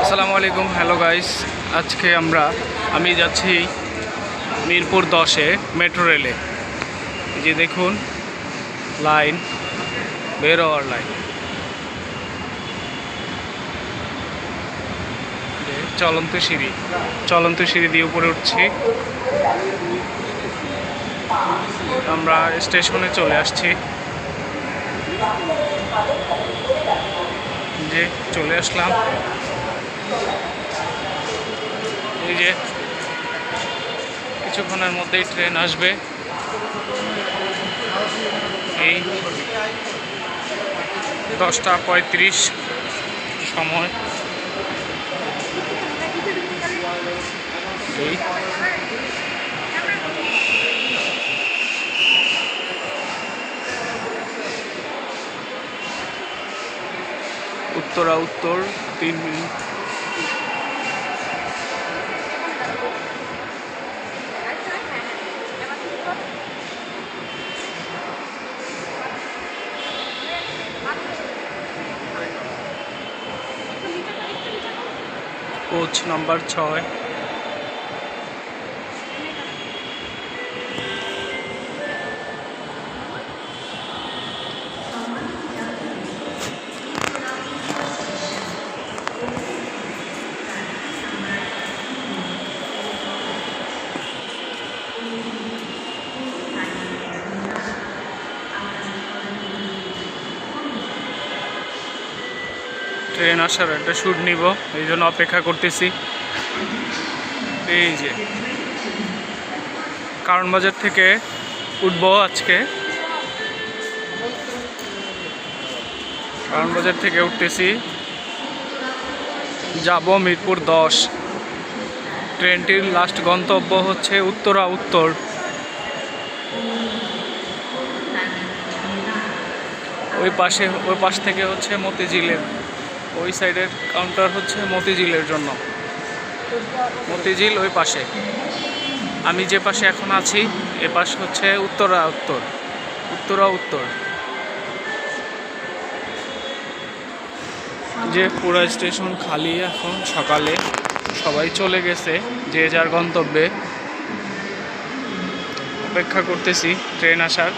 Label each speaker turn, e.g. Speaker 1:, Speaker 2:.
Speaker 1: আসসালামু আলাইকুম, hello guys. আজকে আমরা, আমি যাচ্ছি মিরপুর দশে মেট্রো রেলে। যে দেখুন, লাইন, বের হওয়ার লাইন। চলন্ত সিঁড়ি চলন্ত সিঁড়ি দিয়ে উপরে উঠছি। আমরা স্টেশনে চলে আসছি। যে চলে আসলাম। এই যে কিছুক্ষণের মধ্যেই ট্রেন আসবে। এই দশটা পঁয়ত্রিশ সময়। এই উত্তরা উত্তর তিন মিনিট। কোচ নাম্বার ছয়। ট্রেন আসার একটা শ্যুট নিব, এই জন্য অপেক্ষা করতেছি। এই যে, কারণ বাজার থেকে উঠব আজকে। কারণ বাজার থেকে উঠতেছি। যাব মিরপুর দশ। ট্রেনটির লাস্ট গন্তব্য হচ্ছে উত্তরা উত্তর। ওই পাশে, ওই পাশ থেকে হচ্ছে মতিঝিলের ওই সাইডের কাউন্টার হচ্ছে মতিঝিলের জন্য। মতিঝিল ওই পাশে। আমি যে পাশে এখন আছি, এ পাশ হচ্ছে উত্তরা উত্তর। উত্তরা উত্তর। যে পুরা স্টেশন খালি এখন সকালে, সবাই চলে গেছে, যে যার গন্তব্যে। অপেক্ষা করতেছি, ট্রেন আসার।